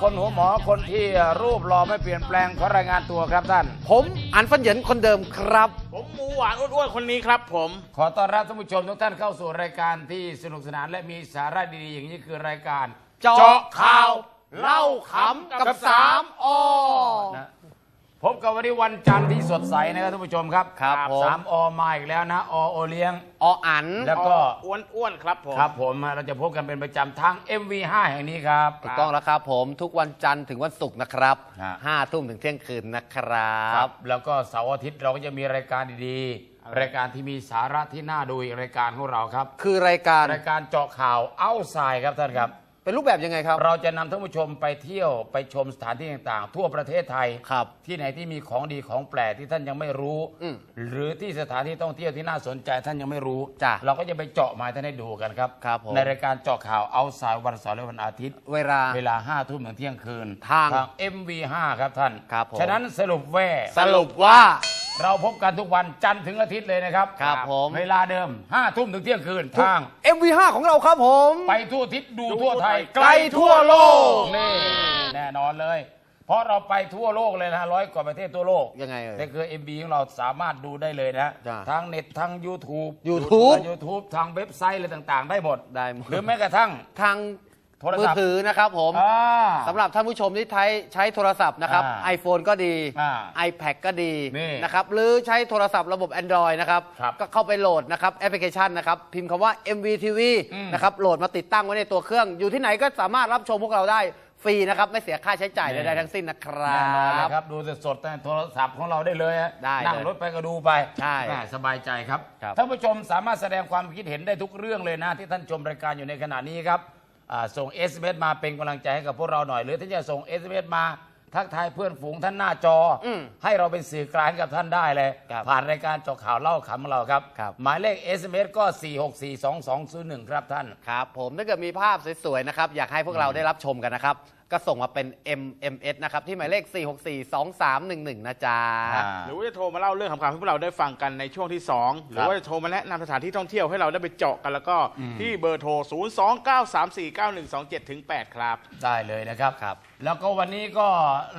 คนหัวหมอคนที่รูปรอไม่เปลี่ยนแปลงขอรายงานตัวครับท่าน ผมอันฟันเหยินคนเดิมครับ ผมหมูหวานอ้วนๆคนนี้ครับผม ขอต้อนรับท่านผู้ชมทุกท่านเข้าสู่รายการที่สนุกสนานและมีสาระดีๆอย่างนี้คือรายการ เจาะข่าว เล่าขำกับสามอนะ พบกับวันนี้วันจันทร์ที่สดใสนะครับท่านผู้ชมครับครับผมสามอมาอีกแล้วนะอโอเลี้ยงออันแล้วก็อ้วนๆครับผมครับผมเราจะพบกันเป็นประจำทาง MV5 แห่งนี้ครับถูกต้องแล้วครับผมทุกวันจันทร์ถึงวันศุกร์นะครับฮะห้าทุ่มถึงเที่ยงคืนนะครับ แล้วก็เสาร์อาทิตย์เราก็จะมีรายการดีๆ รายการที่มีสาระที่น่าดูอีกรายการของเราครับ คือรายการรายการเจาะข่าวเอ้าทรายครับท่านครับ เป็นรูปแบบยังไงครับ เราจะนำท่านผู้ชมไปเที่ยวไปชมสถานที่ต่างๆ ทั่วประเทศไทย ครับ ที่ไหนที่มีของดีของแปลกที่ท่านยังไม่รู้ อืมหรือที่สถานที่ท่องเที่ยวที่น่าสนใจท่านยังไม่รู้จ้ะเราก็จะไปเจาะมาให้ท่านได้ดูกันครับ ครับผม ในรายการเจาะข่าวเอาสายวันเสาร์และวันอาทิตย์ เวลา เวลา5้าทุ่มถึงเที่ยงคืนทาง MV5 ครับท่าน ครับผม ฉะนั้นสรุปแว่สรุปว่า เราพบกันทุกวันจันทร์ถึงอาทิตย์เลยนะครับครับผม เวลาเดิม5้าทุ่มถึงเที่ยงคืนทาง MV5 ของเราครับผม ไปทั่วทิศดูดูทั่วไทย ไกลทั่วโลกนี่แน่นอนเลย เพราะเราไปทั่วโลกเลยนะร้อยกว่าประเทศทั่วโลกยังไงเอ่ยแต่คือ MB ของเราสามารถดูได้เลยนะ จ้ะทางเน็ตทาง YouTube YouTube ทาง YouTube ทางเว็บไซต์อะไรต่างๆ ได้หมดได้หมด หรือแม้กระทั่ง ทาง โทรมือศัพท์ ถือนะครับผมอ่าสำหรับท่านผู้ชมที่ใช้ใช้โทรศัพท์นะครับ อ่า iPhone ก็ดี อ่า iPad ก็ดีนี่นะครับหรือใช้โทรศัพท์ระบบ Android นะครับครับก็เข้าไปโหลดนะครับแอปพลิเคชันนะครับ พิมพ์คำว่า MVTV อืมนะครับโหลดมาติดตั้งไว้ในตัวเครื่อง อยู่ที่ไหนก็สามารถรับชมพวกเราได้ฟรีนะครับ ไม่เสียค่าใช้จ่ายนี่ ใดๆทั้งสิ้นนะครัแน่นอนเลยบครับ ดูสดๆในโทรศัพท์ของเราได้เลยฮะได้นั่งเลยรถไปก็ดูไปใช่แม่สบายใจครับครับ ท่านผู้ชมสามารถแสดงความคิดเห็นได้ทุกเรื่องเลยนะ ที่ท่านชมรายการอยู่ในขณะนี้ครับอ่า ส่ง s อ s มาเป็นกำลังใจให้กับพวกเราหน่อย หรือท่านจะส่ง s อ s มาทักทายเพื่อนฝูงท่านหน้าจออมให้เราเป็นสื่อกลางให้กับท่านได้เลยครับผ่านรายการเจาะข่าวเล่าขำของเราครับครับ หมายเลข SMS ก็ 4642201 ครับท่าน ครับ ผมถ้าเกิดมีภาพสวยๆนะครับ อยากให้พวกเราได้รับชมกันนะครับ ก็ส่งมาเป็น MMS นะครับ ที่หมายเลข 4642311 นะจ๊ะ อ่า หรือว่าจะโทรมาเล่าเรื่องคำๆให้พวกเราได้ฟังกันในช่วงที่ 2 หรือว่าจะโทรมาแนะนำสถานที่ท่องเที่ยวให้เราได้ไปเจาะกันแล้วก็ที่เบอร์โทร 029349127ถึง8ครับ ได้เลยนะครับ ครับแล้วก็วันนี้ก็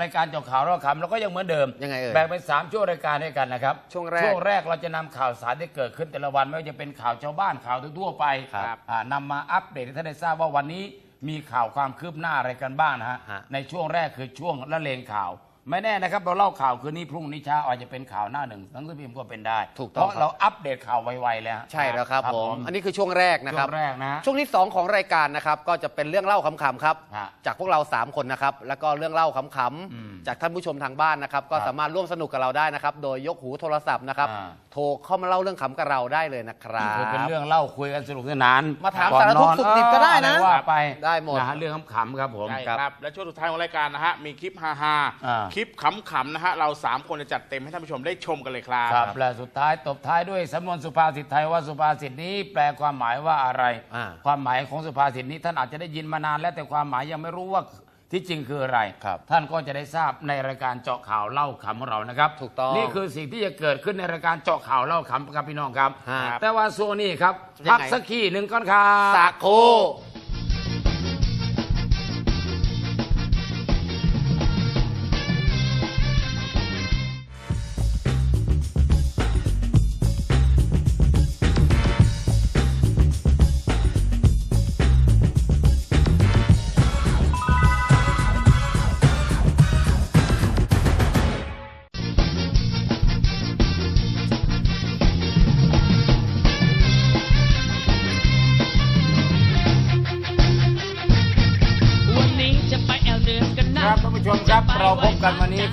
รายการเจาะข่าวเราขำเราก็ยังเหมือนเดิมยังไงเอ่ยแบ่งเป็น3ช่วงรายการด้วยกันนะครับช่วงแรกช่วงแรกเราจะนำข่าวสารที่เกิดขึ้นแต่ละวันไม่ว่าจะเป็นข่าวชาวบ้านข่าวทั่วๆไปครับ อ่านำมาอัปเดตให้ท่านได้ทราบว่าวันนี้ มีข่าวความคืบหน้าอะไรกันบ้างนะฮะ ฮะ ในช่วงแรกคือช่วงละเลงข่าว ไม่แน่นะครับ เราเล่าข่าวคืนนี้พรุ่งนี้เช้าอาจจะเป็นข่าวหน้าหนึ่งหนังสือพิมพ์ก็เป็นได้ถูกต้อง เพราะเราอัปเดตข่าวไวๆแล้วใช่แล้วครับผม อันนี้คือช่วงแรกนะคช่รัวบ งแรกนะช่วงที่ 2 ของรายการนะครับ ก็จะเป็นเรื่องเล่าขำๆครับ ฮะจากพวกเรา 3 คนนะครับ แล้วก็เรื่องเล่าขอืมำๆจากท่านผู้ชมทางบ้านนะครับ ก็ครับสามารถร่วมสนุกกับเราได้นะครับ โดยยกหูโทรศัพท์นะครับ อ่า โทรเข้ามาเล่าเรื่องขำกับเราได้เลยนะครันี่บคือเป็นเรื่องเล่าคุยกันสนุกสนานมาถามก่อนสารทุกข์นอนสุขดิบก็ได้นะเอออรว่าไปได้หมด นะฮะเรื่องขำๆครับผม ใช่ครับครับ และช่วงสุดท้ายของรายการนะฮะ มีคลิปฮาอ่าๆคลิปขำๆนะฮะ เรา 3 คนจะจัดเต็มให้ท่านผู้ชมได้ชมกันเลยครับ ครับและสุดท้ายตบท้ายด้วยสำนวนสุภาษิตไทยว่าสุภาษิตนี้แปลความหมายว่าอะไร อ่า ความหมายของสุภาษิตนี้ท่านอาจจะได้ยินมานานแล้วแต่ความหมายยังไม่รู้ว่า ที่จริงคืออะไร ครับท่านก็จะได้ทราบในรายการเจาะข่าวเล่าขำของเรานะครับถูกต้องนี่คือสิ่งที่จะเกิดขึ้นในรายการเจาะข่าวเล่าขำครับพี่น้องครับฮะแต่ว่าโซนี่ครับยังไง พักสักขี้หนึ่งก่อนครับสักโค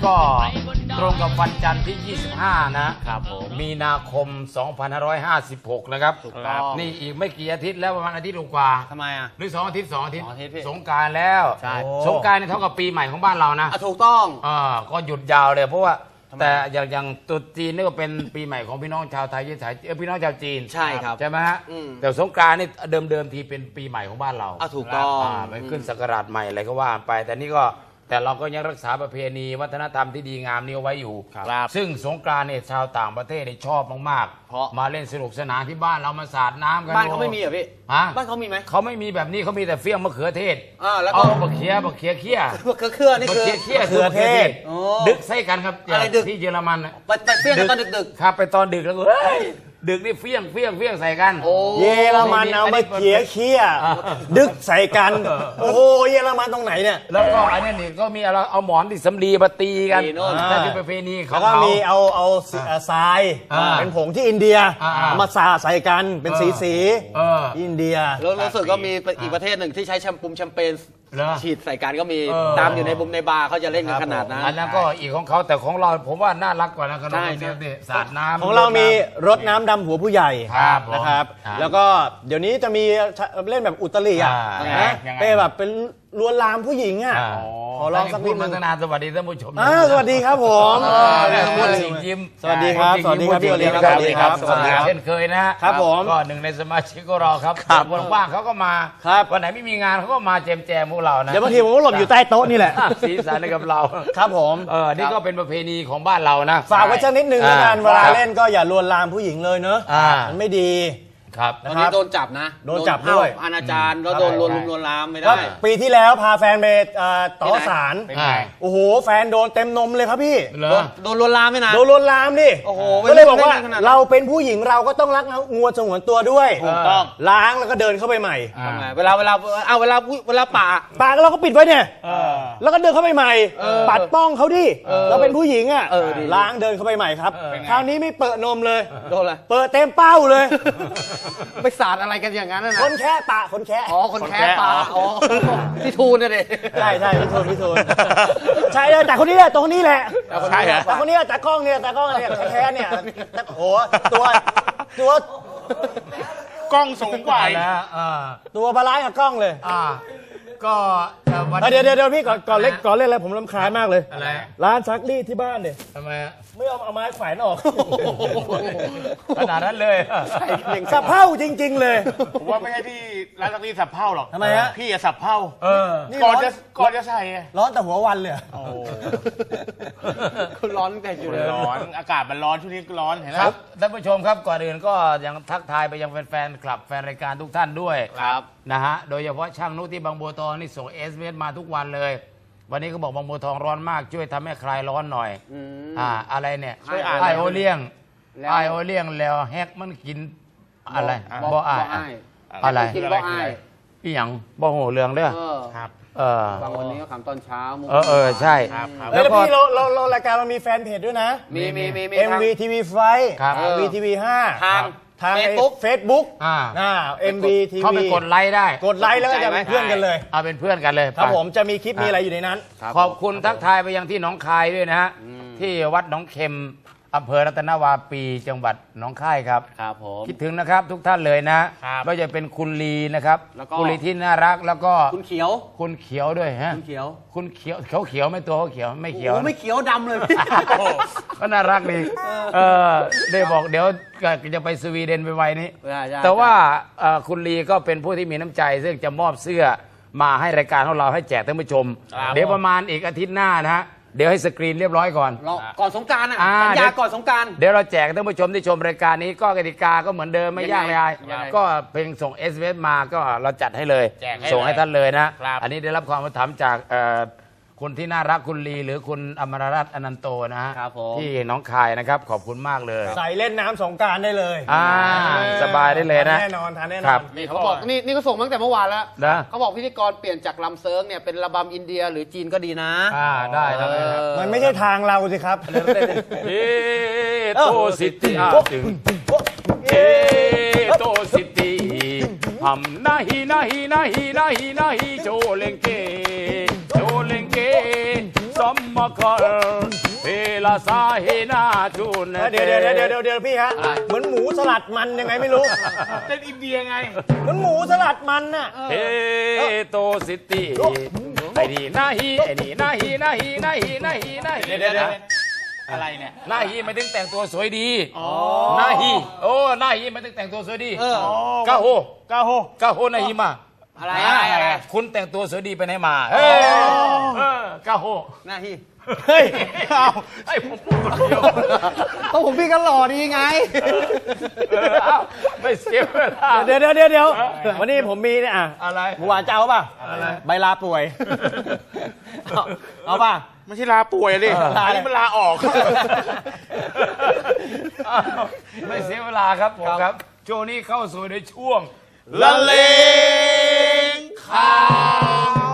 กันวันนี้ก็ตรงกับวันจันทร์ที่ 25 นะครับผมมีนาคม 2556 นะครับถูกต้องนี่อีกไม่กี่อาทิตย์แล้วประมาณอาทิตย์กว่าทำไมอะ หรือสองอาทิตย์สองอาทิตย์ สองอาทิตย์พี่สงกรารแล้วใช่ สงกรารนี่เท่ากับปีใหม่ของบ้านเรานะ อะถูกต้อง อ่าก็หยุดยาวเลยเพราะว่าทำไมแต่อย่างอย่างตรุษจีนนี่ก็เป็นปีใหม่ของพี่น้องชาวไทยที่ไทยเออพี่น้องชาวจีนใช่ครับใช่ไหมฮะอืมแต่สงกรารนี่เดิมเดิมๆทีเป็นปีใหม่ของบ้านเราอะถูกต้องาไปขึ้นสักราชใหม่อะไรก็ว่าไป แต่นี่ก็ แต่เราก็ยังรักษาประเพณีวัฒนธรรมที่ดีงามนี้เอาไว้อยู่ ครับซึ่งสงกรานต์เนี่ยชาวต่างประเทศเนี่ยชอบมากเพราะ มาเล่นสนุกสนานที่บ้านเรามาสาดน้ำกันบ้านเขาไม่มีเหรอพี่ ฮะบ้านเขามีไหมเขาไม่มีแบบนี้เขามีแต่เฟี้ยงมะเขือเทศอ่าแล้วก็เอาบักเขียบักเขียเขี้ยเครือเครือนี่บักคือ เขียเขี้ยมะเขือเทศโอ้ดึกใส่กันครับอะไรดึก ที่เยอรมันน่ะ ไปไปเฟี้ยงกันตอนดึก ครับไปตอนดึกแล้วก็เฮ้ย ดึกนี่เฟี้ยงเฟี้ยงเฟี้ยงใส่กันๆโอ้เยอรมันเอามาเขี่ยเคี้ยดึกใส่กัน โอ้โหเยอรมันตรงไหนเนี่ยแล้วก็อันนี้นี่ก็มีอะไรเอาหมอนที่สำลีมาตีกันตีโน่น นั่นคือประเพณีขอแล้งวก็เขา มีเอาเอาสีเอ่อทรายอ่าเป็นผงที่อินเดียอ่าเอามาสาดใส่กันเป็นสีสีเออ ที่อินเดีย แล้วรู้สึกก็มีอีกประเทศหนึ่งที่ใช้แชมพูแชมเปญ เหรอ ฉีดใส่กันก็มีเออ ตามอยู่ในบุมในบาร์เขาจะเล่นกันขนาดนั้น อันนั้นก็อีกของเขาแต่ของเราผมว่าน่ารักกว่านะขนมใช่เนี้ยดิสาดน้ำ ของเรามีรดน้ำดำหัวผู้ใหญ่ครับผมนะครับอ่าแล้วก็เดี๋ยวนี้จะมีเล่นแบบอุตริอะอ่านะยังไง เป็นแบบเป็นลวนลามผู้หญิงอะอ่าขอลองสักพูนิดดมานึงตั้งนานสวัสดีท่านผู้ชมอ่าสวัสดีครับผมเออเนี่ยพูดสิ่งยิ้มสวัสดีครับพูสวัสดีครับสิ่งพี่ยิ้มโอเลี้ยงสวัสดีครับ สวัสดีครับเช่นเคยนะฮะครับผมก็หนึ่งในสมาชิกของเราครับครับวันว่างเขาก็มาครับวันไหนไม่มีงานเขาก็มาแจมแจมพวกเรานะเดี๋ยวบางทีผมก็หลบอยู่ใต้โต๊ะนี่แหละสีสันให้กับเราครับผมเออนี่ก็เป็นประเพณีของบ้านเรานะฝากไว้สักนิดนึงแล้วกันอ่าเวลาเล่นก็อย่าลวนลามผู้หญิงเลยเนอะอ่ามันไม่ดี ครับตอนนี้โดนจับนะโดนจับด้วยอนาจารแล้วโดนลวนลุมลวนลามไม่ก็ได้ ปีที่แล้วพาแฟนไปเอ่อต่อที่ไหนสารเป็นไง โอ้โห แฟนโดนเต็มนมเลยครับพี่ เหรโดอนโดนลวนลามไม่นะ โดนลวนลามดิโอ้โหก็เลยบอกว่าเล่นขนาดนั้น เราเป็นผู้หญิงเราก็ต้องรักงัวสงวนตัวด้วยถูกต้อง ล้างแล้วก็เดินเข้าไปใหม่ อ่า ทำไงเวลาเวลาเอาเวลาเวลาป่า ปากเราก็ปิดไว้เนี่ยเออแล้วก็เดินเข้าไปใหม่เออปัดป้องเขาดิเออเราเป็นผู้หญิงอะเออดี ล้างเดินเข้าไปใหม่ครับเป็นไงคราวนี้ไม่เปิดนมเลย โดนอะไร เปิดเต็มเป้าเลยไปสาดอะไรกันอย่างนั้นน่ะคนะนแค่ปะคนแค่อ๋อคนแค้ป่าอ๋อที่ทูนน่ะดิใช่ใช่พี่ทูนพี่ทูนใช่เลยแต่คนนี้แหละตัวคนนี้แหละใช่เหรอแต่คนนี้แต่กล้องเนี่ยแต่กล้องเนี่ยแท้ๆเนี่ยแต่โอ้โหตัวตัวกล้องสูงกว่าไปอีกแล้วอ่าตัวบาลานซ์กับกล้องเลยอ่า ก็เอ่อวันเดี๋ยวเดี๋ยวเดี๋ยวพี่ก่อนก่อนเล็กก่อนเล่นอะไรผมรำคาญมากเลย อะไรร้านซักรีดที่บ้านเนี่ยทำไมอะไม่เอาเอาไม้แขวนออกขนาดนั้นเลยสะเพร่าจริง ๆ เลย ผมว่าไม่ใช่ที่ร้านซักรีดสับเผ่าหรอกทำไมฮะ พี่อะสับเผ่าเออ นี่ก่อนร้อนจะก่อนจะใส่อะร้อนแต่หัววันเลยคุณร้อนตั้งแต่อยู่เลยร้อน อากาศมันร้อนช่วงนี้ก็ร้อนเห็นไหม ครับท่านผู้ชมครับก่อนอื่นก็ยังทักทายไปยังแฟนๆคลับแฟนรายการทุกท่านด้วยครับ นะฮะโดยเฉพาะช่างนุที่บางบัวทองนี่ส่งเอสเมาทุกวันเลย วันนี้เขาบอกบางบัวทองร้อนมากช่วยทำให้คลายร้อนหน่อยอืม อ่าอะไรเนี่ยช่วยอ่าน ไอโอเลี้ยงแล้ว ไอโอเลี้ยงแล้วแฮกมันกินอะไรบ่บ่บ่อายอ้ายอะไร กินบ่อ้ายอีหยังบ่โหเรื่องเด้อเออครับ เออ บางวันนี้ก็ขำตอนเช้ามุกเออเออใช่ ครับครับเอ้ยแล้วพี่เราเราเรารายการเรามีแฟนเพจด้วยนะ มีมีมีมี MV TV ไฟ ครับ MV TV 5ทาง ทาง Facebook เฟซบุ๊กอ่า อ่า MV TV เข้าไปกดไลค์ได้ กดไลค์แล้วก็จะเป็นเพื่อนกันเลย เอาเป็นเพื่อนกันเลยครับไปผมจะมีคลิปมีอะไรอยู่ในนั้นครับขอบคุณทักทายไปยังที่หนองคายด้วยนะฮะ ที่วัดหนองเข็ม อำเภอรัตนวาปีจังหวัดหนองคายครับ ครับผม คิดถึงนะครับทุกท่านเลยนะครับไม่ว่าจะเป็นคุณลีนะครับแล้วก็ คุณลีที่น่ารักแล้วก็คุณเขียว คุณเขียวด้วยฮะคุณเขียว คุณเขียวเขาเขียวไม่ตัวเขาเขียวไม่เขียวโอ้นะไม่เขียวดำเลยพี่ ก็น่ารักดีเออได้บอกเดี๋ยวจะไปสวีเดนไปไวๆนี้ ใช่ใช่ แต่ว่าเอ่อคุณลีก็เป็นผู้ที่มีน้ำใจ ซึ่งจะมอบเสื้อมาให้รายการของเราให้แจกท่านผู้ชมเดี๋ยวประมาณอีกอาทิตย์หน้านะฮะ เดี๋ยวให้สกรีนเรียบร้อยก่อนรอก่อนสงกรารอะอ่ากันเดี๋ยายว ก่อนสงกราร เดี๋ยวเราแจกท่านผู้ชมที่ชมรายการนี้ก็กติกาก็เหมือนเดิมไม่ยากเลยยังไงก็เพลงส่ง s อ s มาก็เราจัดให้เลย แจกให้ส่งให้เลยท่านเลยนะ ครับ อันนี้ได้รับความอุปถัมภ์จากเอ่อ คนที่น่ารักคุณลีหรือคุณอมรรัตน์อนันโตนะฮะครับผม ที่หน้องคายนะครับ ขอบคุณมากเลย ใส่เล่นน้ำสงกรารได้เลยอ่าสบายได้เลยนะ ทาแน่นอนทานแน่นครัอบนนี่เขาบอกนี่นี่ก็ส่งมาตั้งแต่เมื่อวานแล้วนะ เขาบอกพิธีกรเปลี่ยนจากลำเซิร์งเนี่ยเป็นระบำอินเดียหรือจีนก็ดีนะอ่าได้ครับเออมันไม่ใช่ทางเราสิครับ เอโตสิติอาตึงเอโตสิติหั มนาฮีนาฮีนาฮีนาฮีนาฮีโจเลงเกโจเลงเกสัมมาคาเวลาสาเฮนาจูนเดี๋ยวเดี๋ยวเดี๋ยวเดี๋ยวเดี๋ยวพี่ฮะ เหมือนหมูสลัดมันยังไงไม่รู้ เป็นอินเดียไง เหมือนหมูสลัดมันน่ะเอโตสิติไอ้นี่นาฮีไอ้นี่นาฮีนาฮีนาฮีนาฮีนาฮีเดี๋ยวเดี๋ยวเดี๋ยว อะไรเนี่ยนาฮีไม่ถึงแต่งตัวสวยดีนาฮีโอ้นาฮีไม่ถึงแต่งตัวสวยดีเออกาโฮกาโฮกาโฮนาฮีมาอะไรอะไรอะไรคุณแต่งตัวสวยดีไปไหนมาเฮ้ยเออกาโฮหน้าที่เฮ้ยเอาให้ผมพูดคนเดียวก็ผมพี่ก็หล่อดีไงเออเอาไม่เสียเวลาเดี๋ยวเดี๋ยวเดี๋ยวเดี๋ยววันนี้ผมมีเนี่ยอะอะไรเมื่อวานจะเอาป่ะใบลาป่วย เอาเอาป่ะ ไม่ใช่ลาป่วยดิเออลาอะไรอันนี้มันลาออกเอาไม่เสียเวลาครับผมครับ ช่วงนี้เข้าสู่ในช่วงละเลงข่าว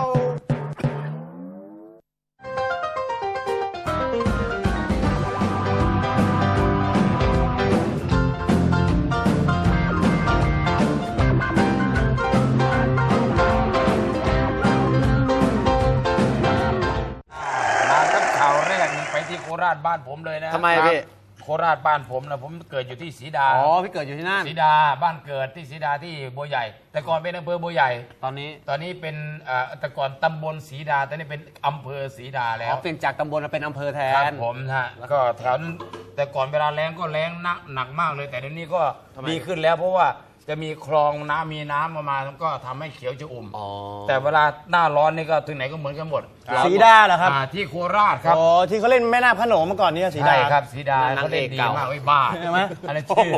ราชบ้านผมเลยนะทำไมพี่ โคราชบ้านผมนะผมเกิดอยู่ที่ศรีดาอ๋อพี่เกิดอยู่ที่นั่น ศรีดาบ้านเกิดที่ศรีดาที่บัวใหญ่ แต่ก่อนเป็นอำเภอบัวใหญ่ ตอนนี้ตอนนี้เป็นเอ่อแต่ก่อนตำบลศรีดาตอนนี้เป็นอำเภอศรีดาแล้อ๋ว อเปลี่ยนจากตำบลมาเป็นอำเภอแทครับน ผมนะฮะก็แถวนั้นแต่ก่อนเวลาแรงก็แรงหนักหนักมากเลย แต่เดี๋ยวนี้ก็ดีขึ้นแล้วเพราะว่า จะมีคลองน้ำมีน้ำมามาก็ทำให้เขียวจะอุ่ม อ๋อ แต่เวลาหน้าร้อนนี่ก็ถึงไหนก็เหมือนกันหมดสีดาเหรอครับอ่าที่โคราชครับอ๋อที่เขาเล่นแม่นาคพระโขนงเมื่อก่อนเนี่ยสีดา ใช่ครับสีดานั่นเขาเล่นนางเอกดีเก่ามมากไอ้บ้าใช่ไหมอะไรชื่อ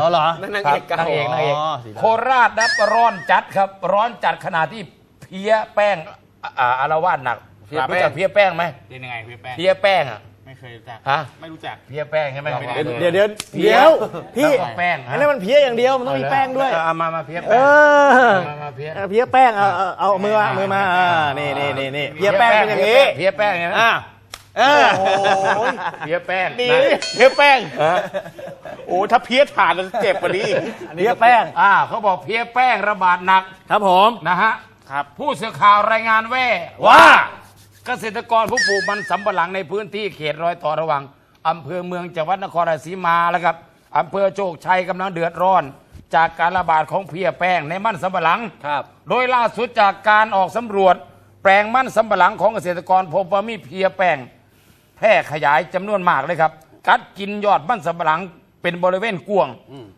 อ๋อเหรอ นั่นนางครัเอบกเก่า นางเอกนางเอกอ๋อสีดา โคราชนะร้อนจัดครับร้อนจัดขนาดที่เพี้ยแป้งอ่าอารวาสหนักเพี้ยแป้งรู้จักเพี้ยแป้งไหมเป็นยังไงพี่แป้งเพี้ยแป้งอะไม่ เคยรู้จัก ฮะ ไม่รู้จัก เพี้ยแป้งใช่ไหมไม่ได้ เดี๋ยวเดี๋ยวเดี๋ยวพี่แล้วก็แป้งอันนั้นมันเพี้ยอย่างเดียวมันต้องมีแป้งด้วย เอามามาเพี้ยเอแป้ง อมามาเพี้ย เพี้ยแป้งเอาเอาเอามือมามือมาอ่านี่นี่นี่นี่เพี้ยแป้งเป็นอย่างนี้เพี้ยแป้งใช่ไหมอ่าเออเพี้ยแป้งดีนะเพี้ยแป้งฮะโอ้ถ้าเพี้ยถ่านจะเจ็บกว่านี้อีกเพี้ยแป้งอ่าเขาบอกเพี้ยแป้งระบาดหนักครับผม นะฮะ ครับ ผู้สื่อข่าวรายงานแว่ว่า เกษตรกรผู้ปลูกมันสำปะหลังในพื้นที่เขตรอยต่อระหว่างอำเภอเมืองจังหวัดนครราชสีมาแล้วครับอำเภอโชคชัยกำลังเดือดร้อน จากการระบาดของเพลี้ยแป้งในมันสำปะหลัง ครับ โดยล่าสุดจากการออกสำรวจ แปลงมันสำปะหลังของเกษตรกรพบว่ามีเพลี้ยแป้งแพร่ขยายจำนวนมากเลยครับ กัดกินยอดมันสำปะหลังเป็นบริเวณกว้าง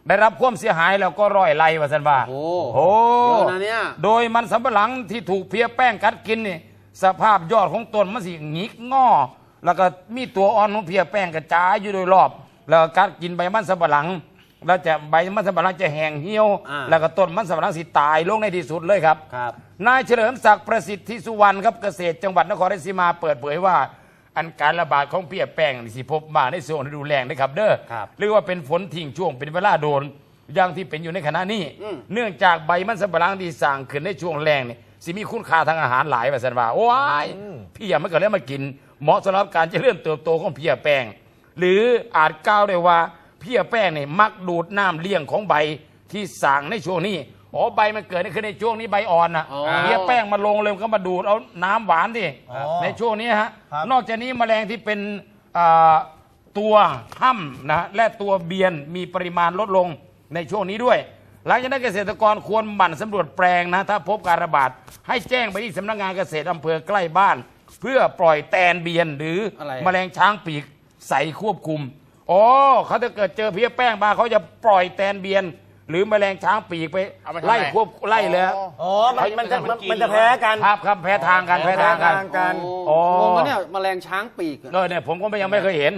ได้รับความเสียหายแล้วก็ร้อยไร่ว่าสันว่าโอ้โอ้เยอะนะเนี่ย โดยมันสำปะหลังที่ถูกเพลี้ยแป้งกัดกินนี่ สภาพยอดของต้นมันสิหงิกงอ แล้วก็มีตัวอ่อนของเพลี้ยแป้งกระจายอยู่โดยรอบ แล้วก็กัดกินใบมันสำปะหลัง แล้วจะใบมันสำปะหลังจะแห้งเหี่ยว อ่า แล้วก็ต้นมันสำปะหลังสิตายลงในที่สุดเลยครับ ครับ นายเฉลิมศักดิ์ประสิทธิสุวรรณครับเกษตรจังหวัดนครราชสีมาเปิดเผยว่า อันการระบาดของเพี้ยแป้งนี่สิพบมาในช่วงฤดูแล้งนะครับเด้อครับเรียกว่าเป็นฝนทิ้งช่วงเป็นเวลาโดนอย่างที่เป็นอยู่ในขณะนี้ อืม เนื่องจากใบมันสำปะหลังที่สั่งขึ้นในช่วงแรงนี่ สิมีคุณค่าทางอาหารหลายว่าสันว่า โอ้ยเพี้ยมันก็เลยมากิน เหมาะสำหรับการเจริญเติบโตของเพี้ยแป้ง หรืออาจกล่าวได้ว่าเพี้ยแป้งนี่มักดูดน้ำเลี้ยงของใบที่สั่งในช่วงนี้อ๋อใบมันเกิดขึ้นในช่วงนี้ใบอ่อนนะอ๋อ เพี้ยแป้งมาลงเลยมันก็มาดูดเอาน้ำหวานดิอ๋อในช่วงนี้ฮะครับ นอกจากนี้แมลงที่เป็นอ่าตัวห้ำนะและตัวเบียนมีปริมาณลดลงในช่วงนี้ด้วย หลังจากนั้นเกษตรกรควรหมั่นสำรวจแปลงนะ ถ้าพบการระบาด ให้แจ้งไปที่สำนักงานเกษตรอำเภอใกล้บ้าน เพื่อปล่อยแตนเบียนหรืออะไรแมลงช้างปีกใส่ควบคุมอ๋อเขาถ้าเกิดเจอเพี้ยแป้งมาเขาจะปล่อยแตนเบียน หรือแมลงช้างปีกไปเอาไปทำอะไรไล่ควบไล่เลยอ๋อ มันมันจะมันมันจะแพ้กันครับครับแพ้ทางกันแพ้ทางกัน กันอ๋องงนะเนี่ยแมลงช้างปีกอะเออเนี่ยผมก็ยังไม่เคยเห็น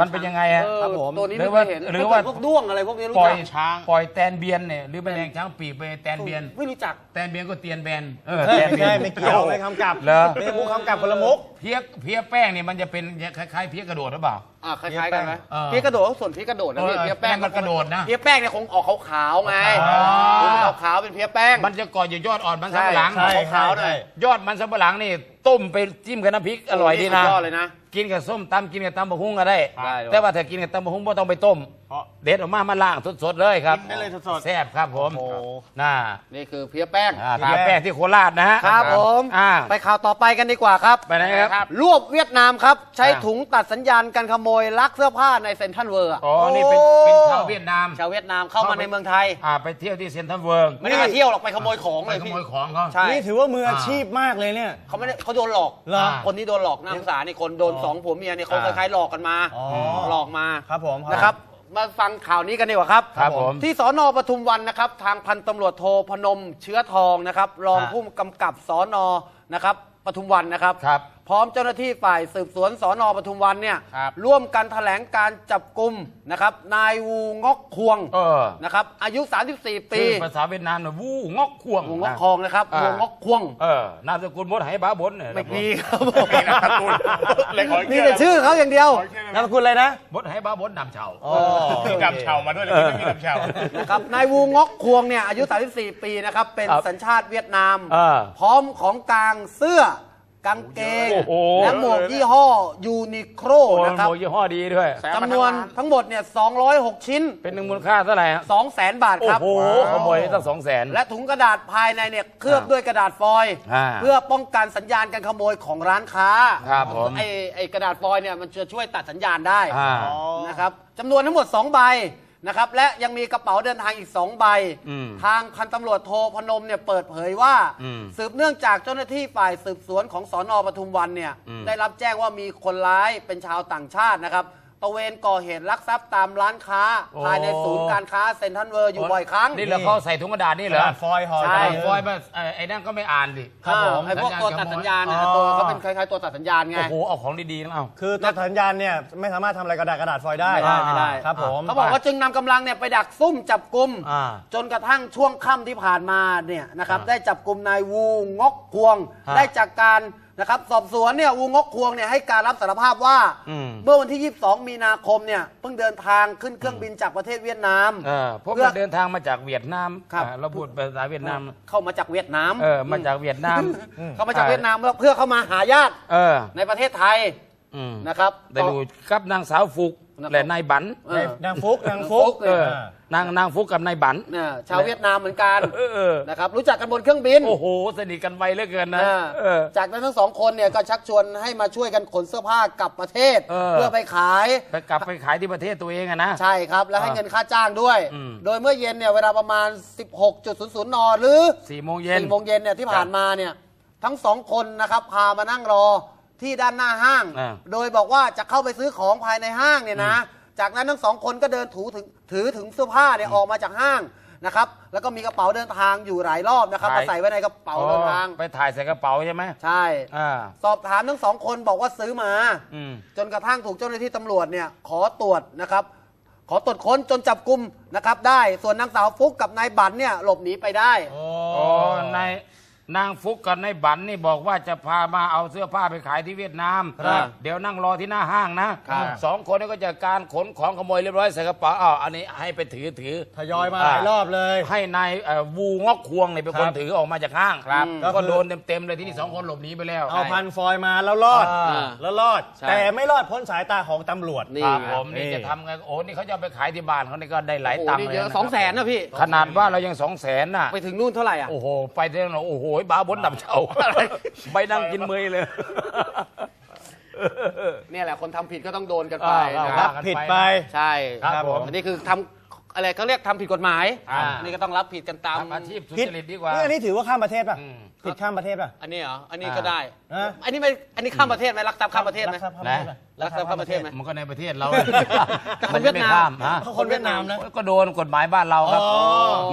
มันเป็นยังไงอะเออครับผม ตัวนี้หรืไม่อเคว่ายเห็นหรือว่าถ้เกิดพวกด้วงอะไรพวกนี้รู้ปล่อจัยกช้างปล่อยแตนเบียนเนี่ยหรือแมลงช้างปีกไปแตนเบียน ไม่รู้จัก แตนเบียนก็เตียนแบนเออเฮ้ยแตนไม่เบียใช่นไม่เกี่ยวไม่คำกลับเหรอ ไม่ใช่มุกคำกลับคนละมุก เพี้ยเพี้ยแป้งเนี่ยมันจะเป็นคล้ายๆเพี้ยกระโดดหรือเปล่าอ่าคล้ายๆกันไหมเออเพี้ยกระโดดก็ส่วนเพี้ยกระโดดนะพี่เออเพี้ยแป้งมันกระโดดนะเพี้ยแป้งเนี่ยคงออกขาวๆไงอ๋อคือมันขาวๆเป็นเพี้ยแป้ง มันจะก่ออยู่ยอดอ่อนมันสำปะหลังใช่ ขาวๆหน่อยยอดมันสำปะหลังนี่ต้มไปจิ้มกับน้ำพริกอร่อยดีนะ สุยอดเลยนะ กินกับส้มตำกินกับตำบะฮุ่งก็ได้ ได้เลยแต่ว่าถ้ากินกับตำบะฮุ่งไม่ต้องไปต้ม เพราะ เด็ดออกมามาล่างสดๆเลยครับกินได้เลยสดๆ แซ่บครับผมโอ้โห น่านี่คือเพี้ยแป้ง อ่าทาแป้งที่โคราชนะฮะครับผม อ่า ไปข่าวต่อไปกันดีกว่าครับ ไปไหนครับ รวบเวียดนามครับ ใช้อ่าถุงตัดสัญญาณการขโมยลักเสื้อผ้าในเซ็นทรัลเวิร์อ๋อ นี่เป็นเป็นชาวเวียดนาม ชาวเวียดนามเข้ามาในเมืองไทย อ่า ไปเที่ยวที่เซ็นทรัลเวิร์ไม่ได้มาเที่ยวหรอกไปขโมยของไปเลยขพี่โมยของเขา ใช่นี่ถือว่ามืออาชีพมากเลยเนี่ย เขาไม่ได้เขาโดนหลอกเหรอ คนที่โดนหลอกน่าสงสารนี่คนโดนสองผัวเมียเนี่ยเขาอ่าคล้ายๆหลอกกันมา อ๋อ หลอกมาครับผม นะครับ มาฟังข่าวนี้กันดีกว่าครับ ครับผม ที่สอนอปทุมวันนะครับ ทางพันตำรวจโทพนมเชื้อทองนะครับ รองฮะผู้กำกับสอนอนะครับปทุมวันนะครับ ครับ พร้อมเจ้าหน้าที่ฝ่ายสืบสวนสอนอปทุมวันเนี่ยครับร่วมกันแถลงการจับกลุ่มนะครับนายวูงอกควงเออ นะครับอายุ 34 ปีชื่อภาษาเวียดนามน่ะวู้งอกควงวูงอกควงนะครับอ่าวูงอกควง เออนามสกุลบดไหบ้าบดเนี่ยไม่มีครับผมนามสกุลเลยขอมีแต่ชื่อเขาอย่างเดียว นามสกุลอะไรนะบดไหบ้าบดนำเฉาอ๋อมีดำเชามาด้วยเลยไม่มีดำเชา นะครับนายวูงอกควงเนี่ยอายุ 34 ปีนะครับ เป็นครับสัญชาติเวียดนาม อ่า พร้อมของกลางเสื้อ กางเกง โอ้โห และหมวกยี่ห้อยูนิโคลโอ้นะครับโหยี่ห้อดีด้วยแสนจำนวนทั้งหมดเนี่ย206 ชิ้น เป็นหนึ่งมูลค่าเท่าไหร่ฮะ200,000บาทโอ้ครับ โหขโมยตั้งสองแสน และถุงกระดาษภายในเนี่ยเคลือบด้วยกระดาษฟอยล์อ่าเพื่อป้องกันสัญญาณการขโมยของร้านค้าครับผมไอ้ไอ้กระดาษฟอยล์เนี่ยมันจะช่วยตัดสัญญาณได้อ่า นะครับจำนวนทั้งหมด 2 ใบ นะครับและยังมีกระเป๋าเดินทางอีก 2 ใบ อืมทางพันตำรวจโทพนมเนี่ยเปิดเผยว่า อืมสืบเนื่องจากเจ้าหน้าที่ฝ่ายสืบสวนของสอนอปทุมวันเนี่ยอืม ได้รับแจ้งว่ามีคนร้ายเป็นชาวต่างชาตินะครับ ตระเวนก่อเหตุลักทรัพย์ตามร้านค้าภายในศูนย์การค้าเซ็นทรัลเวิร์อยู่บ่อยครั้ง นี่เหรอเขาใส่ถุงกระดาษนี่เหรอกระดาษฟอยล์ห่อใช่ ไอ้ฟอยล์มาไอ้ไอ้นั่นก็ไม่อ่านดิ ครับผม ไอ้พวกตัวตัดสัญญาณนะตัวเขาเป็นคล้ายๆตัวตัดสัญญาณไง โอ้โห เอาของดีๆนะเอา คือตัวสัญญาณเนี่ยไม่สามารถทำอะไรกระดาษกระดาษฟอยล์ได้ไม่ได้ไม่ได้ ครับผมเขาบอกว่าจึงนำกำลังเนี่ยไปดักซุ่มจับกลุ่มอ่าจนกระทั่งช่วงค่ำที่ผ่านมาเนี่ยนะครับอ่าได้จับกลุ่มนายวูงอกควง ฮะ ได้จากการ นะครับสอบสวนเนี่ยวูงอกควงเนี่ยให้การรับสารภาพว่า อืม เมื่อวันที่ 22 มีนาคมเนี่ยเพิ่งเดินทางขึ้นเครื่องบินจากประเทศเวียดนาม เออพวกเพื่อเราเดินทางมาจากเวียดนามครับ อ่าเราพูดภาษาเวียดนาม เข้ามาจากเวียดนามเออ มาจากเวียดนาม เข้ามาจากเวียดนามเพื่อเข้ามาหาญาติเออในประเทศไทยอืมนะครับ ได้ดูกับนางสาวฟุกนะครับและนายบัน เออ นางฟุกนางฟุก เออ นางนางฟุกกับนายบันเนี่ยชาวเวียดนามเหมือนกันเออเออนะครับรู้จักกันบนเครื่องบิน โอ้โห สนิทกันไวเหลือเกินนะอ่าเออจากนั้นทั้งสองคนเนี่ยก็ชักชวนให้มาช่วยกันขนเสื้อผ้ากลับประเทศเออเพื่อไปขายไปกลับไปขายที่ประเทศตัวเองอะนะ ใช่ครับ แล้วให้เงินค่าจ้างด้วยอืมโดยเมื่อเย็นเนี่ยเวลาประมาณ 16.00นหรือสี่โมงเย็น4โมงเย็นเนี่ยที่ผ่านมาเนี่ยทั้งสองคนนะครับพามานั่งรอที่ด้านหน้าห้างอ่าโดยบอกว่าจะเข้าไปซื้อของภายในห้างเนี่ยนะ จากนั้นทั้งสองคนก็เดินถูถึงถือถึงเสื้อผ้าเนี่ยออกมาจากห้างนะครับ แล้วก็มีกระเป๋าเดินทางอยู่หลายรอบนะครับมาใส่ไว้ในกระเป๋าเดินทางอ๋อไปถ่ายใส่กระเป๋าใช่ไหมใช่อ่าสอบถามทั้งสองคนบอกว่าซื้อมาอืมจนกระทั่งถูกเจ้าหน้าที่ตำรวจเนี่ยขอตรวจนะครับ ขอตรวจค้นจนจับกลุ่มนะครับ ได้ส่วนนางสาวฟุกกับนายบันเนี่ยหลบหนีไปได้อ๋อนาย นางฟุกกับนายบันนี่บอกว่าจะพามาเอาเสื้อผ้าไปขายที่เวียดนาม ครับเดี๋ยวนั่งรอที่หน้าห้างนะครับสองคนนี้ก็จะการขนของขโมยเรียบร้อยใส่กระเป๋าอ้าวอันนี้ให้ไปถือถือทยอยมาหลายรอบเลยให้นายเอ่อวูงอกควงเนี่ยเป็นคนครับถือออกมาจากห้างครับแล้วก็ก็คือโดนเต็มๆเลยที่นี่สองคนหลบหนีไปแล้ว เอาพันฟอยล์มาแล้วรอดอ่าแล้วรอด ใช่ แต่ไม่รอดพ้นสายตาของตำรวจ นี่ครับไงผมนี่นี่ จะทำไงโอ้นี่เขาจะเอาไปขายที่บ้านเขานี่ก็ได้หลายโอ้โหตังค์นี่เลยเยอะนะสองแสนนะพี่ ขนาดว่าเรายังสองแสนน่ะ ไปถึงนู่นเท่าไหร่อะ โอ้โห ไปเท่านั้นโอ้โหบ้าบนดับเฉาอะไรไปนั่งกินเมยเลย เนี่ยแหละคนทำผิดก็ต้องโดนกันไปอ่านะคครัรับ บผิดไป ใช่ครับผม อันนี้คือทำอะไรเขาเรียกทำผิดกฎหมายอ่านี่ก็ต้องรับผิดกันตาม ทำอาชีพสุผิดจริตดีกว่า นี่อันนี้ถือว่าข้ามประเทศป่ะ อืมผิดข้ามประเทศป่ะ อันนี้เหรอ อันนี้อ่าก็ได้ฮะอันนี้ไม่ อันนี้ข้ามประเทศไหมรักทรัพย์ข้ามประเทศไหมรักทรัพย์ข้ามประเทศป่ะรักทรัพย์ข้ามประเทศไหม มันก็ในประเทศเรา แต่คนเวียดนามไข้ฮะเขาคนเวียดนามนะ ก็โดนกฎหมายบ้านเราครับ อ๋อ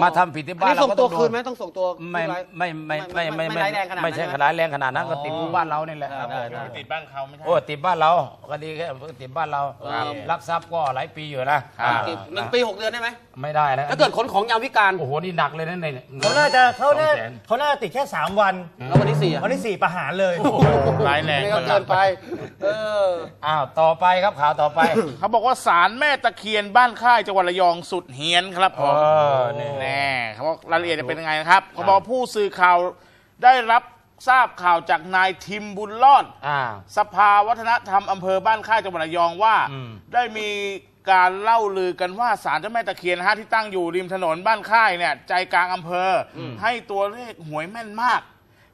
มาทำผิดที่อันบ้านนี้เราส่งก็ตัต้วองโดคืนนไหมต้องส่งตัวไม่ผู้ร้าย ไม่ไม่ไม่ไม่ไม่ร้ายแรงขนาดนั้นไม่ใช่ใช่ไหมร้ายแรงขนาดนั้นก็ติดคุกบ้านเรานี่แหละได้ได้ ติดบ้านเขาไม่ใช่ โอ้ติดบ้านเราคดีแค่ติดบ้านเราครับ ลักทรัพย์ก็หลายปีอยู่นะครับอ่าหนึ่งปีหกเดือนได้ไหมไม่ได้นะถ้าเกิดขนของยามวิการ โอ้โหนี่หนักเลยนะเนี่ยเขาน่าจะเขาน่าสองแสน เขาน่าจะติดแค่3 วัน แล้ววันที่สี่อะวันที่4ประหารเลย ร้ายแรงนี่ก็เกินไป เออ อ้าวต่อไปครับข่าวต่อไป เขาบอกว่าศาลแม่ตะเคียนบ้านค่ายจังหวัดระยองสุดเฮี้ยนครับผมเออนี่ แน่เขาบอกรายละเอียดจะเป็นยังไงนะครับเขาบอกผู้สื่อข่าวได้รับทราบข่าวจากนายทิมบุญรอด อ่า สภาวัฒนธรรมอำเภอบ้านค่ายจังหวัดระยองว่า อืม ได้มี การเล่าลือกันว่าศาลเจ้าแม่ตะเคียนนะฮะที่ตั้งอยู่ริมถนนบ้านค่ายเนี่ย ใจกลางอำเภออให้ตัวเลขหวยแม่นมาก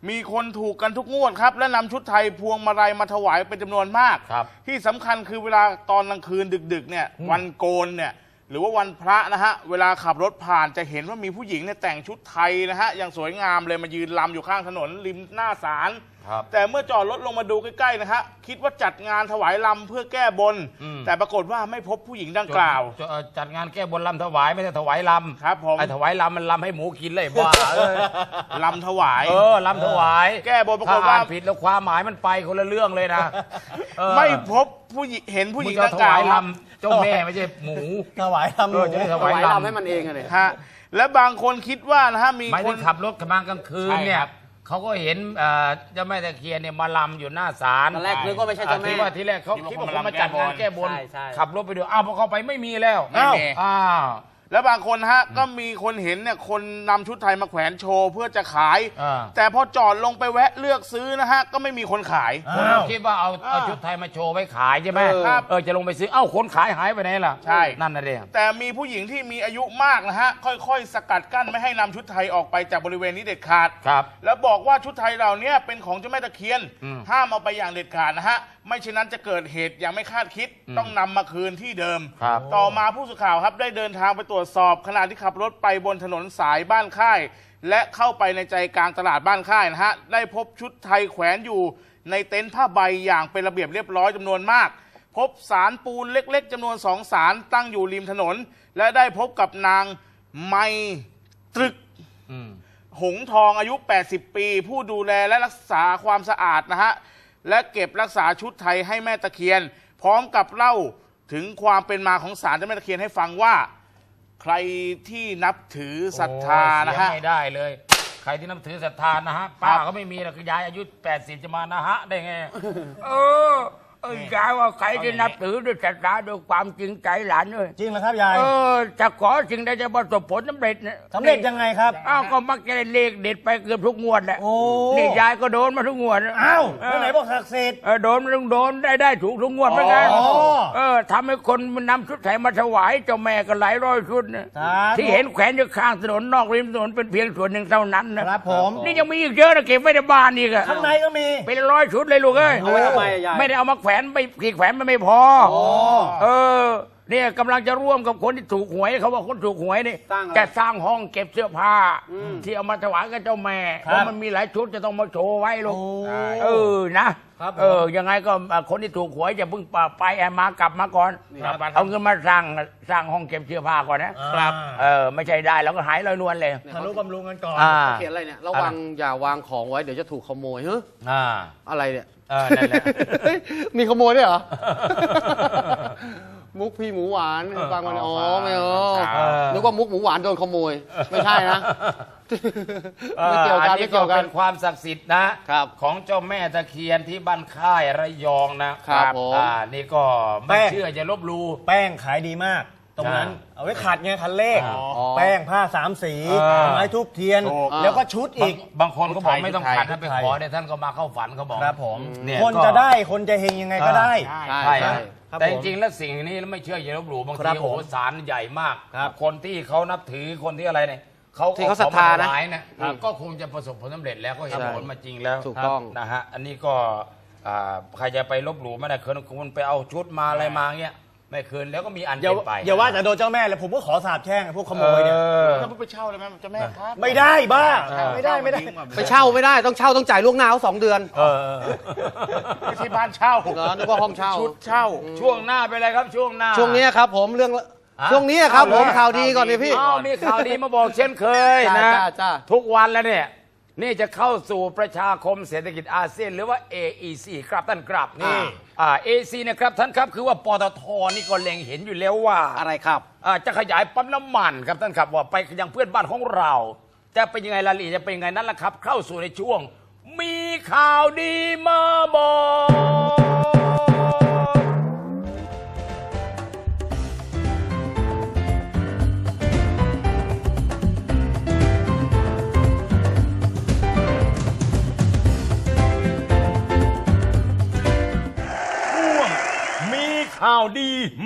มีคนถูกกันทุกงวดครับ และนำชุดไทยพวงมาลัยมาถวายเป็นจำนวนมาก ครับ ที่สำคัญคือเวลาตอนกลางคืนดึกๆเนี่ยวันโกนเนี่ยหรือว่าวันพระนะฮะ เวลาขับรถผ่านจะเห็นว่ามีผู้หญิงเนี่ยแต่งชุดไทยนะฮะอย่างสวยงามเลยมายืนลำอยู่ข้างถนนริมหน้าศาล ครับแต่เมื่อจอดรถลงมาดูใกล้ๆนะฮะคิดว่าจัดงานถวายลำเพื่อแก้บน อืม แต่ปรากฏว่าไม่พบผู้หญิงดังกล่าว จะเอ่อจัดงานแก้บนลำถวายไม่ใช่ถวายลำครับผม ไอ้ถวายลำมันลำให้หมูกินเลยบ้าเอ้ยลำถวาย เออลำถวายแก้บนปรากฏถ้ว่าอ่นผิดแล้วความหมายมันไปคนละเรื่องเลยนะเออไม่พบผู้หญิงเห็นผู้หญิงมึดัจะงถกล่าวายครับลำเจ้าแม่ไม่ใช่หมู ถวายทำหเอมูอจะได้ถถวาย วายลำลำให้มันเองอะเลยฮะและบางคนคิดว่านะฮะมีหมายคถึน งขับรถกำลังกลางคืนใช่เนี่ยครับ เขาก็เห็นเอ่อเจ้าแม่ตะเคียนเนี่ยมาลำอยู่หน้าศาลตอนแรกนึกว่าไม่ใช่เจ้าแม่ที่ว่าที่แรกเขาคิคิดดว่าว่าคนมาจัดงานแก้บนใช่ใช่ขับรถไปดูอ้าวพอเข้าไปไม่มีแล้วไม่มี อ้าว แล้วบางคนฮะก็มีคนเห็นเนี่ยคนนำชุดไทยมาแขวนโชว์เพื่อจะขายอ่าแต่พอจอดลงไปแวะเลือกซื้อนะฮะก็ไม่มีคนขายคนเราคิดว่าเอาเอาชุดไทยมาโชว์ไว้ขายใช่ไหมเออครับเออจะลงไปซื้อเอ้าคนขายหายไปไหนล่ะใช่นั่นน่ะเองแต่มีผู้หญิงที่มีอายุมากนะฮะค่อยๆ สกัดกั้นไม่ให้นำชุดไทยออกไปจากบริเวณนี้เด็ดขาดครับ แล้วบอกว่าชุดไทยเหล่านี้เป็นของเจ้าแม่ตะเคียนอืมห้ามเอาไปอย่างเด็ดขาดนะฮะไม่เช่นนั้นจะเกิดเหตุอย่างไม่คาดคิดต้องนำมาคืนที่เดิม ครับ ต่อมาผู้สื่อข่าวครับได้เดินทางไปตรวจสอบขณะที่ขับรถไปบนถนนสายบ้านค่าย และเข้าไปในใจกลางตลาดบ้านค่ายนะฮะได้พบชุดไทยแขวนอยู่ในเต็นท์ผ้าใบอย่างเป็นระเบียบเรียบร้อยจำนวนมาก พบสารปูนเล็ก ๆจำนวนสองสารตั้งอยู่ริมถนน และได้พบกับนางไมตรึก อืม หงทองอายุ 80 ปี ผู้ดูแลและรักษาความสะอาดนะฮะ และเก็บรักษาชุดไทยให้แม่ตะเคียน พร้อมกับเล่าถึงความเป็นมาของสารเจ้าแม่ตะเคียนให้ฟังว่า ใครที่นับถือศรัทธานะฮะ โอ้เสียไม่ได้เลย ใครที่นับถือศรัทธานะฮะป้าเขาไม่มีหรอกคือยายอายุ 80 จะมานะฮะได้ไง เออ เออยายว่าใครที่นับถือด้วยศรัทธาด้วยความจริงใจหลานเลยจริงเหรอครับยายเออจะขอสิ่งใดจะประสบผลสำเร็จนะสำเร็จยังไงครับอ้าวก็มักจะได้เลขเด็ดไปเกือบทุกงวดแหละโอ้นี่ยายก็โดนมาทุกงวดนะอ้าวเอแล้วอไหนบอกศักดิ์สิทธิ์เออโดนมันต้องโดนได้ได้ถูกทุกงวดเหมือนกันอ๋อเออทำให้คนมันนำชุดไทยมาถวายเจ้าแม่ก็หลายร้อยชุดนะสาธุที่เห็นแขวนอยู่ข้างถนนนอกริมถนนเป็นเพียงส่วนหนึ่งเท่านั้นนะครับผมนี่ยังมีอีกเยอะนะเก็บไว้ในบ้านอีกอะข้างในก็มีเป็นร้อยชุดเลยลูกเอ้ยเอาไว้ทำไมอะยายไม่ได้เอามาแขวนไปที่แขวนมันไม่พอโอ้เออ เนี่ยกำลังจะร่วมกับคนที่ถูกหวยเขาบอกคนถูกหวยนี่สร้างอะไรจะสร้างห้องเก็บเสื้อผ้าอืมที่เอามาถวายกับเจ้าแม่ครับเพราะมันมีหลายชุดจะต้องมาโชว์ไว้ลูกโอ้เออนะครับผมเออยังไงก็อะคนที่ถูกหวยจะเพิ่งไปแอบมากลับมาก่อนครับเอาเงินมาสร้างสร้างห้องเก็บเสื้อผ้าก่อนนะครับ เออไม่ใช่ได้แล้วก็หายลอยนวลเลยทะลุบำรุงกันก่อน อ่าเขียนอะไรเนี่ยระวังอย่าวางของไว้เดี๋ยวจะถูกขโมยเฮ้ยอ่าอะไรเนี่ย เออนั่นแหละเฮ้ยมีขโมยด้วยเหรอ มุกพี่หมูหวานฟังมันอ๋อไม่เออเออนึกว่ามุกหมูหวานโดนขโมย ไม่ใช่นะ ไม่เกี่ยวกันอัไม่เกี่ยวกัน เป็นความศักดิ์สิทธิ์นะครับของเจ้าแม่ตะเคียนที่บ้านค่ายระยองนะครับผมอ่านี่ก็แป้ไม่งเชื่อจะลบหลู แป้งขายดีมาก ตรงนั้น อ่าเอาไว้ขัดไงคันเลข อ๋อแป้งผ้าสามสีอ่า ไม้ทุบเทียน ถูก แล้วก็ชุดบาอีงกบางคนก็บอกไม่ต้องขัดชุนะดไปไทยขอเนี่ยท่านก็มาเข้าฝันเขาบอก ครับผม เนี่ยคนก็ จะได้คนจะเฮงยังไงก็ได้ ใช่ ใช่ ใช่ใช่ ครับแต่ผจมริงๆแล้วสิ่งนี้ไม่เชื่ออย่าลบหลู่บางครัทีบโอ้โหผมสารใหญ่มาก ครับคนที่เขานับถือคนที่อะไรเนี่ยเขาที่เขาศรัทธานะ เอของมถวายนะก็คงจะประสบผลสำเร็จแล้วก็เห็นใช่ผลมาจริงแล้ว ถูกต้อง นะฮะ อันนี้ก็อ่าใครจะไปลบหลู่ไม่ได้คืนคุณไปเอาชุดมาอะไรมาเงี้ย ไม่คืนแล้วก็มีอันอย่าเป็นไปอย่าว่าแต่โดนเจ้าแม่เลยผมก็ขอสาบแช่งพวกขโมยเนี่ยเออถ้าไปเช่าเลยไหมเจ้าแม่ครับไม่ได้บ้าเออไม่ได้ไม่ได้ ไปเช่าไม่ได้ต้องเช่าต้องจ่ายล่วงหน้าเขาสองเดือนเออเออไม่ใช่บ้านเช่าเหรอนึกว่าห้องเช่าชุดเช่า ช่วงหน้าไปเลยครับช่วงหน้า ช่วงนี้ครับผมเรื่องอะช่วงนี้ครับผมเอาเลยข่าวดีก่อนเลยพี่อ้าวมีข่าวดีมาบอกเช่นเคยจ้านะจ้าจ้าทุกวันแล้วเนี่ยนี่จะเข้าสู่ประชาคมเศรษฐกิจอาเซียน หรือว่า AEC ครับท่านครับนี่ อ่า AEC นะครับท่านครับคือว่าปตทนี่ก็เล็งเห็นอยู่แล้วว่าอะไรครับอ่าจะขยายปั๊มน้ำมันครับท่านครับว่าไปยังเพื่อนบ้านของเรา จะเป็นยังไงรายละเอียดจะเป็นยังไงนั่นแหละครับ เข้าสู่ในช่วง มีข่าวดีมาบอก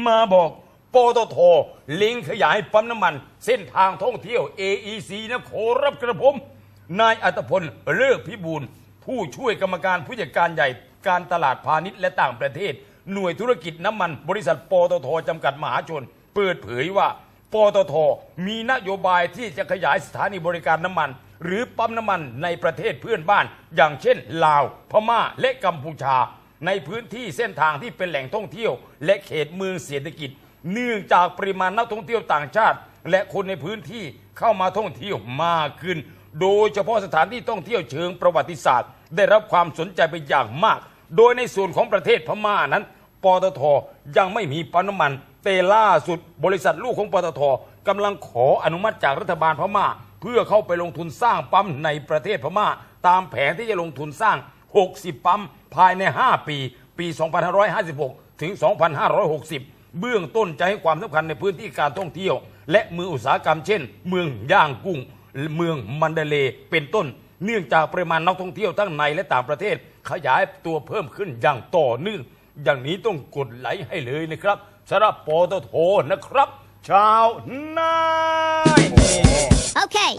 มาบอกปตทลิงขยายปั๊มน้ำมัน เส้นทางท่องเที่ยว AEC นะขอรับกระผม นายอัตพลเลิกพิบูลผู้ช่วยกรรมการผู้จัดการใหญ่การตลาดพาณิชย์และต่างประเทศ หน่วยธุรกิจน้ำมัน บริษัทปตทจำกัดมหาชน เปิดเผยว่าปตทมีนโยบายที่จะขยายสถานีบริการน้ำมัน หรือปั๊มน้ำมันในประเทศเพื่อนบ้าน อย่างเช่น ลาว พม่าและกัมพูชา ในพื้นที่เส้นทางที่เป็นแหล่งท่องเที่ยว และเขตเมืองเศรษฐกิจ เนื่องจากปริมาณนักท่องเที่ยวต่างชาติ และคนในพื้นที่เข้ามาท่องเที่ยวมากขึ้น โดยเฉพาะสถานที่ท่องเที่ยวเชิงประวัติศาสตร์ ได้รับความสนใจเป็นอย่างมาก โดยในส่วนของประเทศพม่านั้นปตทยังไม่มีปั๊มน้ำมันแต่ล่าสุดบริษัทลูกของปตทกำลังขออนุมัติจากรัฐบาลพม่า เพื่อเข้าไปลงทุนสร้างปั๊มในประเทศพม่า ตามแผนที่จะลงทุนสร้าง 60 ปั๊ม ภายใน 5 ปี ปี 2556 ถึง 2560 เบื้องต้นจะให้ความสำคัญในพื้นที่การท่องเที่ยว และเมืองอุตสาหกรรมเช่น เมืองย่างกุ้ง เมืองมันเดเลย์เป็นต้น เนื่องจากปริมาณนักท่องเที่ยวทั้งในและต่างประเทศ ขยายตัวเพิ่มขึ้นอย่างต่อเนื่องอย่างนี้ต้องกดไลค์ให้เลยนะครับสำหรับปตทนะครับชาวนานี่ Okay.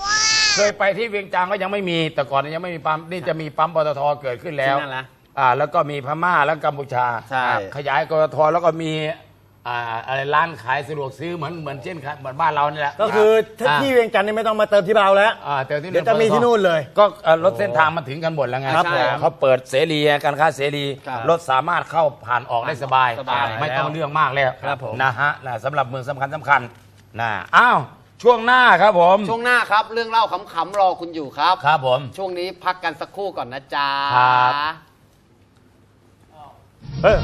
เคยไปที่เวียงจันทร์ก็ยังไม่มี แต่ก่อนยังไม่มีปั๊มนี่จะมีปั๊มปตทเกิดขึ้นแล้ว ที่นั่นนะ อ่าแล้วก็มีพม่าแล้วกัมพูชาใช่อ่าขยายกตทแล้วก็มีอ่าอะไรร้านขายสะดวกซื้อเหมือนเหมือนเช่นเหมือนบ้านเรานี่แหละก็คือถ้าที่เวียงจันทร์นี่ไม่ต้องมาเติมที่เราแล้ว อ่าแต่ที่เดี๋ยวจะมีที่นู่นเลยก็เอ่อรถเส้นทางมันถึงกันหมดแล้วไงครับผมเขาเปิดเสรีการค้าเสรีครับรถสามารถเข้าผ่านออกได้สบาย สบายไม่ต้องเรื่องมากแล้วครับผม นะฮะนะสำหรับเมืองสำคัญสำคัญนะอ้าวช่วงหน้าครับผมช่วงหน้าครับ เรื่องเล่าขำๆรอคุณอยู่ครับ ครับผม ช่วงนี้พักกันสักครู่ก่อนนะจ๊ะ ครับ เออ